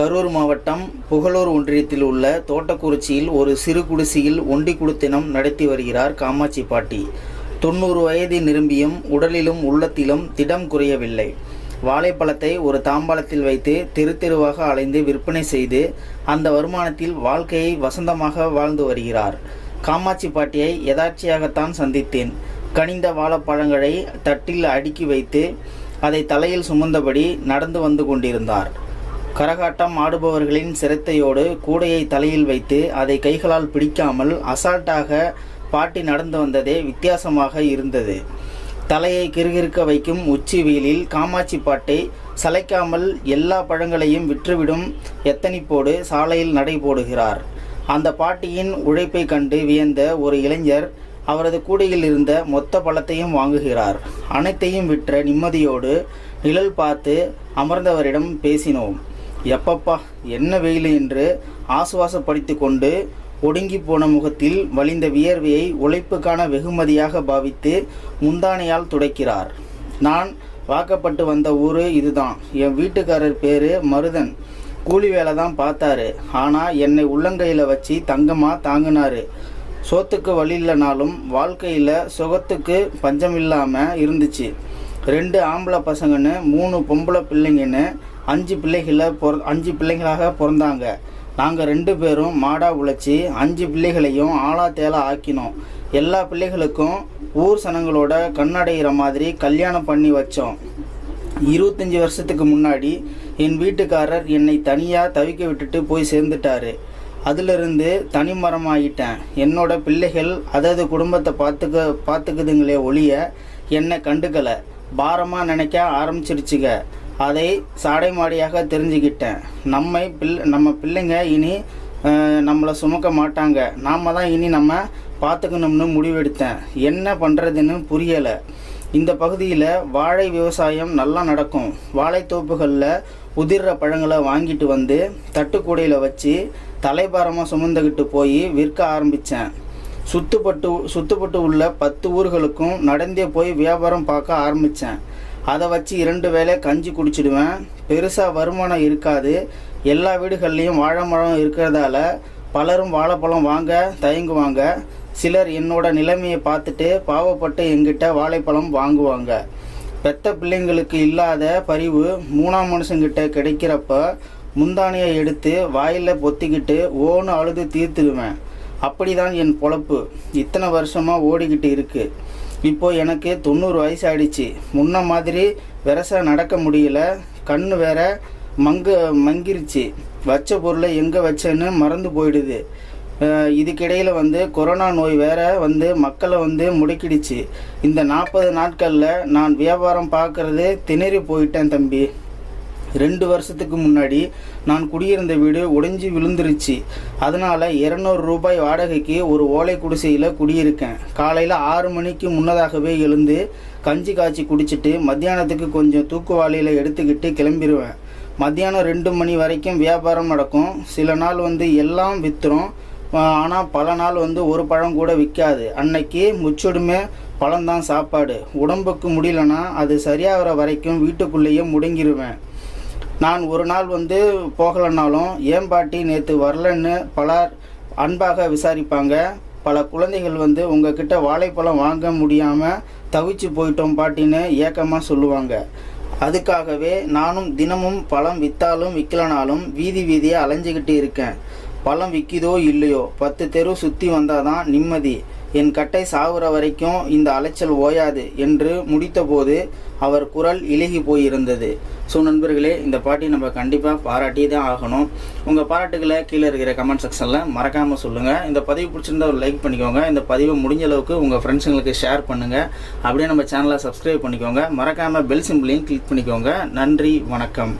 கரூர் மாவட்டம் புகழூர் ஒன்றியத்தில் உள்ள தோட்டக்குறிச்சியில் ஒரு சிறு குடிசையில் ஒண்டி குடுத்தினம் நடத்தி வருகிறார் காமாட்சி பாட்டி. தொண்ணூறு வயது நிரம்பியும் உடலிலும் உள்ளத்திலும் திடம் குறையவில்லை. வாழைப்பழத்தை ஒரு தாம்பாளத்தில் வைத்து தெரு தெருவாக அலைந்து விற்பனை செய்து அந்த வருமானத்தில் வாழ்க்கையை வசந்தமாக வாழ்ந்து வருகிறார். காமாட்சி பாட்டியை யதார்ச்சியாகத்தான் சந்தித்தேன். கனிந்த வாழைப்பழங்களை தட்டில் அடுக்கி வைத்து அதை தலையில் சுமந்தபடி நடந்து வந்து கொண்டிருந்தார். கரகாட்டம் ஆடுபவர்களின் சிரத்தையோடு கூடையை தலையில் வைத்து அதை கைகளால் பிடிக்காமல் அசால்ட்டாக பாட்டி நடந்து வந்ததே வித்தியாசமாக இருந்தது. தலையை கிறுகிறுக்க வைக்கும் உச்சி வெயிலில் காமாட்சி பாட்டை சளைக்காமல் எல்லா பழங்களையும் விற்றுவிடும் எத்தனிப்போடு சாலையில் நடை போடுகிறார். அந்த பாட்டியின் உழைப்பை கண்டு வியந்த ஒரு இளைஞர் அவரது கூடையில் இருந்த மொத்த பழத்தையும் வாங்குகிறார். அனைத்தையும் விற்ற நிம்மதியோடு நிழல் பார்த்து அமர்ந்தவரிடம் பேசினோம். எப்பப்பா என்ன வெயில் என்று ஆசுவாசப்படுத்தி கொண்டு ஒடுங்கி போன முகத்தில் வழிந்த வியர்வையை உழைப்புக்கான வெகுமதியாக பாவித்து முந்தானையால் துடைக்கிறார். நான் வாக்கப்பட்டு வந்த ஊர் இதுதான். என் வீட்டுக்காரர் பேர் மருதன். கூலி வேலை தான் பார்த்தாரு. ஆனால் என்னை உள்ளங்கையில் வச்சு தங்கமாக தாங்கினாரு. சோத்துக்கு வழி இல்லைனாலும் வாழ்க்கையில் சுகத்துக்கு பஞ்சம் இல்லாமல் இருந்துச்சு. ரெண்டு ஆம்பளை பசங்கன்னு மூணு பொம்பளை பிள்ளைங்கன்னு அஞ்சு பிள்ளைகளை பொற அஞ்சு பிள்ளைங்களாக பிறந்தாங்க. நாங்கள் ரெண்டு பேரும் மாடா உழைச்சி அஞ்சு பிள்ளைகளையும் ஆளா தேலா ஆக்கினோம். எல்லா பிள்ளைகளுக்கும் ஊர் சனங்களோட கண்ணடைகிற மாதிரி கல்யாணம் பண்ணி வச்சோம். இருபத்தஞ்சி வருஷத்துக்கு முன்னாடி என் வீட்டுக்காரர் என்னை தனியாக தவிக்க விட்டுட்டு போய் சேர்ந்துட்டாரு. அதிலிருந்து தனிமரமாயிட்டேன் என்னோட பிள்ளைகள் அதது குடும்பத்தை பார்த்துக்க பார்த்துக்குதுங்களே ஒழிய என்னை கண்டுக்கலை. பாரமாக நினைக்க ஆரம்பிச்சிருச்சுங்க அதை சாடை மாடியாக தெரிஞ்சுக்கிட்டேன் நம்மை பிள் நம்ம பிள்ளைங்க இனி நம்மளை சுமக்க மாட்டாங்க. நாம தான் இனி நம்ம பார்த்துக்கணும்னு முடிவெடுத்தேன். என்ன பண்ணுறதுன்னு புரியலை. இந்த பகுதியில் வாழை விவசாயம் நல்லா நடக்கும். வாழைத்தோப்புகளில் உதிர்ற பழங்களை வாங்கிட்டு வந்து தட்டுக்கூடையில் வச்சு தலைபாரமாக சுமந்துக்கிட்டு போய் விற்க ஆரம்பித்தேன் சுத்துப்பட்டு சுத்துப்பட்டு உள்ள பத்து ஊர்களுக்கும் நடந்தே போய் வியாபாரம் பார்க்க ஆரம்பித்தேன் அதை வச்சு இரண்டு வேளை கஞ்சி குடிச்சிடுவேன். பெருசாக வருமானம் இருக்காது. எல்லா வீடுகள்லேயும் வாழைமரம் இருக்கிறதால பலரும் வாழைப்பழம் வாங்க தயங்குவாங்க. சிலர் என்னோட நிலைமையை பார்த்துட்டு பாவப்பட்டு எங்கிட்ட வாழைப்பழம் வாங்குவாங்க. பெத்த பிள்ளைங்களுக்கு இல்லாத பரிவு மூணாம் மனுஷங்கிட்ட கிடைக்கிறப்ப முந்தானையை எடுத்து வாயில் பொத்திக்கிட்டு ஓன்னு அழுது தீர்த்துடுவேன். அப்படிதான் என் பொழப்பு. இத்தனை வருஷமாக ஓடிக்கிட்டு இருக்கு. இப்போ எனக்கு தொண்ணூறு வயசு ஆயிடுச்சு முன்ன மாதிரி விரச நடக்க முடியல. கண் வேற மங்கு மங்கிருச்சு. வச்ச பொருளை எங்கே வச்சேன்னு மறந்து போயிடுது. இதுக்கிடையில் வந்து கொரோனா நோய் வேற வந்து மக்களை வந்து முடக்கிடுச்சு. இந்த நாற்பது நாட்களில் நான் வியாபாரம் பார்க்குறது திணறி போயிட்டேன் தம்பி. ரெண்டு வருஷத்துக்கு முன்னாடி நான் குடியிருந்த வீடு உடைஞ்சி விழுந்துருச்சு. அதனால் இரநூறு ரூபாய் வாடகைக்கு ஒரு ஓலை குடிசையில் குடியிருக்கேன். காலையில் ஆறு மணிக்கு முன்னதாகவே எழுந்து கஞ்சி காய்ச்சி குடிச்சிட்டு மத்தியானத்துக்கு கொஞ்சம் தூக்குவாளியில் எடுத்துக்கிட்டு கிளம்பிடுவேன் மத்தியானம் ரெண்டு மணி வரைக்கும் வியாபாரம் நடக்கும். சில நாள் வந்து எல்லாம் விற்றுரும் ஆனால் பல நாள் வந்து ஒரு பழம் கூட விற்காது அன்னைக்கு முச்சொடுமே பழம்தான் சாப்பாடு. உடம்புக்கு முடியலன்னா அது சரியாகிற வரைக்கும் வீட்டுக்குள்ளேயே முடங்கிடுவேன் நான் ஒரு நாள் வந்து போகலைன்னாலும் ஏன் பாட்டி நேற்று வரலன்னு பலர் அன்பாக விசாரிப்பாங்க. பல குழந்தைகள் வந்து உங்ககிட்ட வாழைப்பழம் வாங்க முடியாமல் தவிச்சு போயிட்டோம் பாட்டின்னு ஏக்கமாக சொல்லுவாங்க. அதுக்காகவே நானும் தினமும் பழம் விற்றாலும் விற்கலனாலும் வீதி வீதியாக அலைஞ்சிக்கிட்டு இருக்கேன். பழம் விற்கிதோ இல்லையோ? பத்து தெரு சுற்றி வந்தாதான் நிம்மதி. என் கட்டை சாகுற வரைக்கும் இந்த அலைச்சல் ஓயாது என்று முடித்தபோது அவர் குரல் இலகி போயிருந்தது. ஸோ நண்பர்களே இந்த பாட்டி நம்ம கண்டிப்பாக பாராட்டி தான் ஆகணும். உங்கள் பாராட்டுகளை கீழே இருக்கிற கமெண்ட் செக்ஷனில் மறக்காமல் சொல்லுங்கள் இந்த பதிவு பிடிச்சிருந்தா ஒரு லைக் பண்ணிக்கோங்க. இந்த பதிவை முடிஞ்ச அளவுக்கு உங்கள் ஃப்ரெண்ட்ஸுங்களுக்கு ஷேர் பண்ணுங்கள் அப்படியே நம்ம சேனலை சப்ஸ்கிரைப் பண்ணிக்கோங்க. மறக்காமல் பெல் சிம்பிளையும் கிளிக் பண்ணிக்கோங்க. நன்றி வணக்கம்.